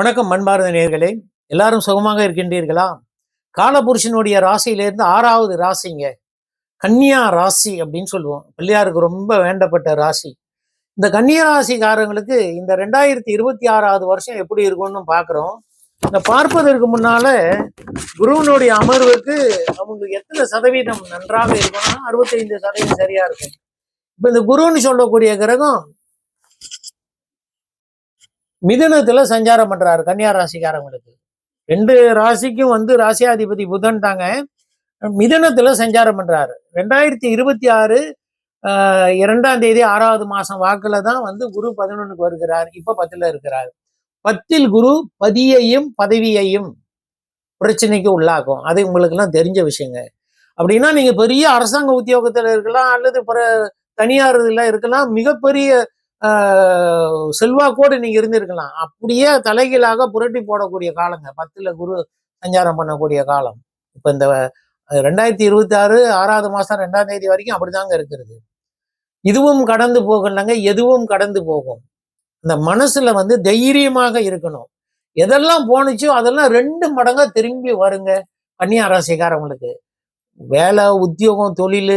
வணக்கம் மண்பாரத நேர்களே எல்லாரும் சுகமாக இருக்கின்றீர்களா? காலபுருஷனுடைய ராசியிலேருந்து ஆறாவது ராசிங்க. கன்னியா ராசி அப்படின்னு சொல்லுவோம். பிள்ளையாருக்கு ரொம்ப வேண்டப்பட்ட ராசி. இந்த கன்னியா ராசிக்காரங்களுக்கு இந்த ரெண்டாயிரத்தி இருபத்தி ஆறாவது வருஷம் எப்படி இருக்கும்னு பார்க்குறோம் இந்த பார்ப்பதற்கு முன்னால குருவனுடைய அமர்வுக்கு அவங்களுக்கு எத்தனை சதவீதம் நன்றாக இருக்கும்னா அறுபத்தைந்து சதவீதம் சரியா இருக்கும். இப்போ இந்த குருன்னு சொல்லக்கூடிய கிரகம் மிதுனத்துல சஞ்சாரம் பண்றாரு கன்னியா ராசிக்காரங்களுக்கு. ரெண்டு ராசிக்கும் வந்து ராசியாதிபதி புதன் தாங்க மிதனத்தில் சஞ்சாரம் பண்றாரு. ரெண்டாயிரத்தி இருபத்தி ஆறு ஆஹ், இரண்டாம் தேதி ஆறாவது மாசம் வாக்கில் தான் வந்து குரு பதினொன்றுக்கு வருகிறார். இப்ப பத்தில் இருக்கிறார். பத்தில் குரு பதியையும் பதவியையும் பிரச்சனைக்கு உள்ளாக்கும். அது உங்களுக்குலாம் தெரிஞ்ச விஷயங்க. அப்படின்னா நீங்க பெரிய அரசாங்க உத்தியோகத்துல இருக்கலாம் அல்லது பிற தனியார் இதுல இருக்கலாம் மிகப்பெரிய செல்வாக்கோடு நீங்க இருந்திருக்கலாம். அப்படியே தலைகீழாக புரட்டி போடக்கூடிய காலங்க. பத்துல குரு சஞ்சாரம் பண்ணக்கூடிய காலம். இப்ப இந்த ரெண்டாயிரத்தி இருபத்தி ஆறு ஆறாவது மாசம் ரெண்டாம் தேதி வரைக்கும் அப்படிதாங்க இருக்கிறது. இதுவும் கடந்து போகலங்க எதுவும் கடந்து போகும். இந்த மனசுல வந்து தைரியமாக இருக்கணும். எதெல்லாம் போணுச்சோ அதெல்லாம் ரெண்டு மடங்கா திரும்பி வருங்க. கன்னியா ராசிக்காரங்களுக்கு வேலை உத்தியோகம் தொழில்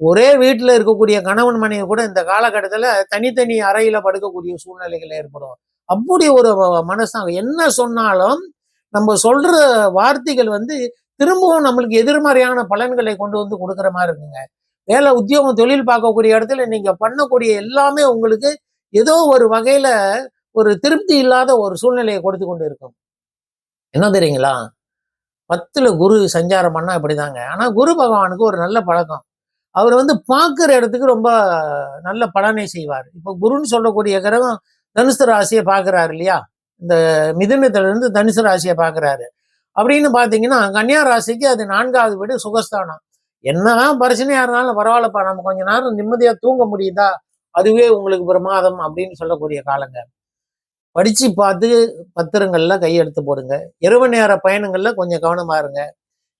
ஒரே வீட்டில் இருக்கக்கூடிய கணவன் மனைவி கூட இந்த காலகட்டத்தில் தனித்தனி அறையில படுக்கக்கூடிய சூழ்நிலைகள் ஏற்படும். அப்படி ஒரு மனசாங்க என்ன சொன்னாலும் நம்ம சொல்ற வார்த்தைகள் வந்து திரும்பவும் நம்மளுக்கு எதிர்மறையான பலன்களை கொண்டு வந்து கொடுக்குற மாதிரி இருக்குங்க. வேலை உத்தியோகம் தொழில் பார்க்கக்கூடிய இடத்துல நீங்க பண்ணக்கூடிய எல்லாமே உங்களுக்கு ஏதோ ஒரு வகையில ஒரு திருப்தி இல்லாத ஒரு சூழ்நிலையை கொடுத்து கொண்டு இருக்கும். என்ன தெரியுங்களா? பத்துல குரு சஞ்சாரம் பண்ணா இப்படிதாங்க. ஆனா குரு பகவானுக்கு ஒரு நல்ல பழக்கம். அவர் வந்து பார்க்குற இடத்துக்கு ரொம்ப நல்ல பலனை செய்வார். இப்போ குருன்னு சொல்லக்கூடிய கிரகம் தனுசு ராசியை பார்க்குறாரு இல்லையா? இந்த மிதுனத்திலிருந்து தனுசு ராசியை பார்க்குறாரு. அப்படின்னு பார்த்தீங்கன்னா கன்னியா ராசிக்கு அது நான்காவது வீடு சுகஸ்தானம். என்னதான் பிரச்சனையா இருந்தாலும் பரவாயில்லப்பா நம்ம கொஞ்ச நேரம் நிம்மதியா தூங்க முடியுதா? அதுவே உங்களுக்கு பிரமாதம் அப்படின்னு சொல்லக்கூடிய காலங்க. படிச்சு பார்த்து பத்திரங்கள்ல கையெழுத்து போடுங்க. இரவு நேர பயணங்கள்ல கொஞ்சம் கவனமா இருங்க.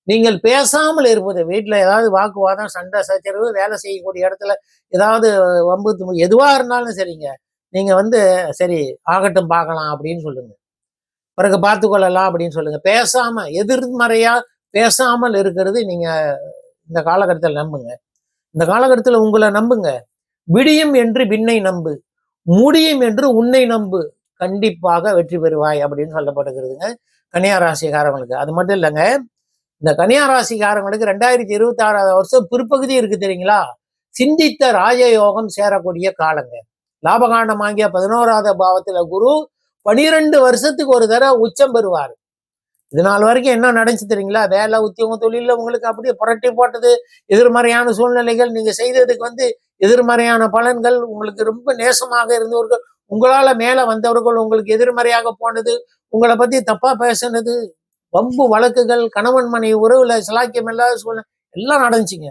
நீங்கள் பேசாமல் இருப்பது வீட்டில் ஏதாவது வாக்குவாதம் சண்டை சச்சரவு வேலை செய்யக்கூடிய இடத்துல ஏதாவது வம்பு தும்பு இருந்தாலும் சரிங்க. நீங்கள் வந்து சரி ஆகட்டும் பார்க்கலாம் அப்படின்னு சொல்லுங்க. பிறகு பார்த்து கொள்ளலாம் அப்படின்னு சொல்லுங்க. பேசாமல் எதிர்மறையாக பேசாமல் இருக்கிறது நீங்கள் இந்த காலகட்டத்தில் நம்புங்க. இந்த காலகட்டத்தில் உங்களை நம்புங்க. விடியும் என்று விண்ணை நம்பு. முடியும் என்று உன்னை நம்பு. கண்டிப்பாக வெற்றி பெறுவாய் அப்படின்னு சொல்லப்படுகிறதுங்க. கன்னியா ராசிக்காரவங்களுக்கு. அது மட்டும் இல்லைங்க. இந்த கன்னியா ராசிக்காரங்களுக்கு ரெண்டாயிரத்தி இருபத்தி ஆறாவது வருஷம் பிற்பகுதி இருக்கு தெரியுங்களா? சிந்தித்த ராஜயோகம் சேரக்கூடிய காலங்க. லாபகாண்டம் வாங்கிய பதினோராவது பாவத்துல குரு பனிரெண்டு வருஷத்துக்கு ஒரு தடவை உச்சம் பெறுவார். இது நாள் வரைக்கும் என்ன நடந்துச்சு தெரியுங்களா? வேலை உத்தியோகம் தொழிலில் உங்களுக்கு அப்படியே புரட்டி போட்டது. எதிர்மறையான சூழ்நிலைகள் நீங்க செய்ததுக்கு வந்து எதிர்மறையான பலன்கள் உங்களுக்கு ரொம்ப நேசமாக இருந்தவர்கள் உங்களால மேல வந்தவர்கள் உங்களுக்கு எதிர்மறையாக போனது உங்களை பத்தி தப்பா பேசுனது வம்பு வழக்குகள் கணவன் மனைவி உறவுல சிலாக்கியம் இல்லாத சூழ்நிலை எல்லாம் நடந்துச்சுங்க.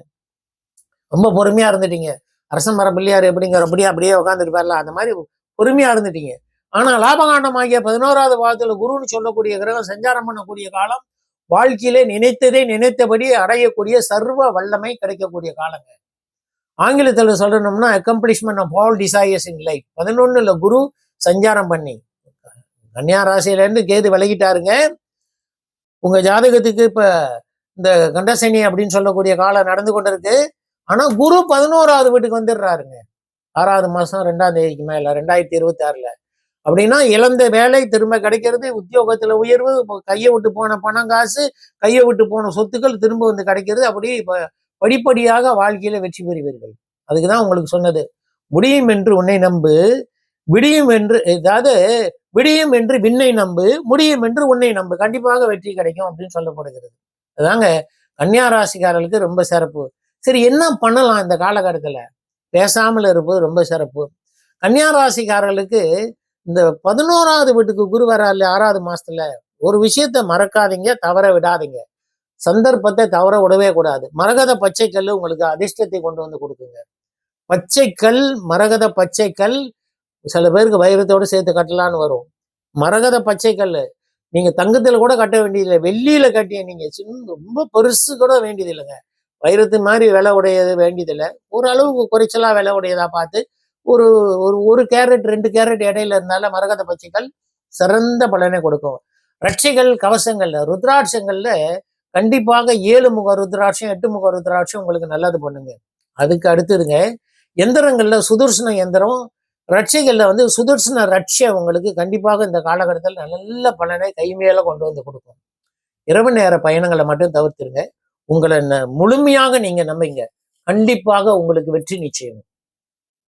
ரொம்ப பொறுமையா இருந்துட்டீங்க. அரசன் மரம் பிள்ளையார் எப்படிங்கிற அப்படியே அப்படியே உட்காந்துருப்பார்ல அந்த மாதிரி பொறுமையா இருந்துட்டீங்க. ஆனா லாபகாண்டம் ஆகிய பதினோராவது பாதத்துல குருன்னு சொல்லக்கூடிய கிரகம் சஞ்சாரம் பண்ணக்கூடிய காலம் வாழ்க்கையிலே நினைத்ததை நினைத்தபடி அடையக்கூடிய சர்வ வல்லமை கிடைக்கக்கூடிய காலங்க. ஆங்கிலத்தில் சொல்லணும்னா accomplishment of all desires in life பதினொன்னுல குரு சஞ்சாரம் பண்ணி கன்னியா ராசியிலேருந்து கேது விலகிட்டாருங்க. உங்க ஜாதகத்துக்கு இப்ப இந்த கண்டசனி அப்படின்னு சொல்லக்கூடிய காலம் நடந்து கொண்டிருக்கு. ஆனா குரு பதினோராவது வீட்டுக்கு வந்துடுறாருங்க. ஆறாவது மாசம் ரெண்டாம் தேதிக்கு மேல ரெண்டாயிரத்தி இருபத்தி ஆறுல அப்படின்னா இழந்த வேலை திரும்ப கிடைக்கிறது உத்தியோகத்துல உயர்வு கையை விட்டு போன பணம் காசு கையை விட்டு போன சொத்துக்கள் திரும்ப வந்து கிடைக்கிறது. அப்படி இப்ப படிப்படியாக வாழ்க்கையில வெற்றி பெறுவீர்கள். அதுக்கு தான் உங்களுக்கு சொன்னது. முடியும் என்று உன்னை நம்பு விடியும் என்று அதாவது விடியும் என்று விண்ணை நம்பு முடியும் என்று உன்னை நம்பு. கண்டிப்பாக வெற்றி கிடைக்கும் அப்படின்னு சொல்லப்படுகிறது. அதாங்க கன்னியாராசிக்காரர்களுக்கு ரொம்ப சிறப்பு. சரி என்ன பண்ணலாம் இந்த காலகட்டத்துல? பேசாமல் இருப்பது ரொம்ப சிறப்பு. கன்னியா ராசிக்காரர்களுக்கு இந்த பதினோராவது வீட்டுக்கு குரு வராரு ஆறாவது மாசத்துல ஒரு விஷயத்த மறக்காதீங்க தவற விடாதீங்க. சந்தர்ப்பத்தை தவற விடவே கூடாது. மரகத பச்சை உங்களுக்கு அதிர்ஷ்டத்தை கொண்டு வந்து கொடுக்குங்க. பச்சை கல் மரகத பச்சை கல் சில பேருக்கு வைரத்தோட சேர்த்து கட்டலான்னு வரும். மரகத பச்சைக்கல் நீங்கள் தங்கத்தில் கூட கட்ட வேண்டியதில்லை. வெள்ளியில் கட்டிய நீங்கள் சின்ன ரொம்ப பெருசு கூட வேண்டியதில்லைங்க. வைரத்து மாதிரி விலை உடையது வேண்டியதில்லை. ஓரளவுக்கு குறைச்சலா விலை உடையதா பார்த்து ஒரு ஒரு ஒரு கேரட் ரெண்டு கேரட் இடையில இருந்தால மரகத பச்சைகள் சிறந்த பலனை கொடுக்கும். ரட்சைகள் கவசங்கள்ல ருத்ராட்சங்கள்ல கண்டிப்பாக ஏழு முக ருத்ராட்சம் எட்டு முக ருத்ராட்சம் உங்களுக்கு நல்லது பண்ணுங்க. அதுக்கு அடுத்ததுங்க எந்திரங்கள்ல சுதர்சன எந்திரம் ரட்சைகள்ல வந்து சுதர்சன ரட்சை உங்களுக்கு கண்டிப்பாக இந்த காலகட்டத்தில் நல்ல பலனை கைமேல கொண்டு வந்து கொடுக்கும். இரவு நேர பயணங்களை மட்டும் தவிர்த்துருங்க. உங்களை ந- முழுமையாக நீங்க நம்புங்க. கண்டிப்பாக உங்களுக்கு வெற்றி நிச்சயம்.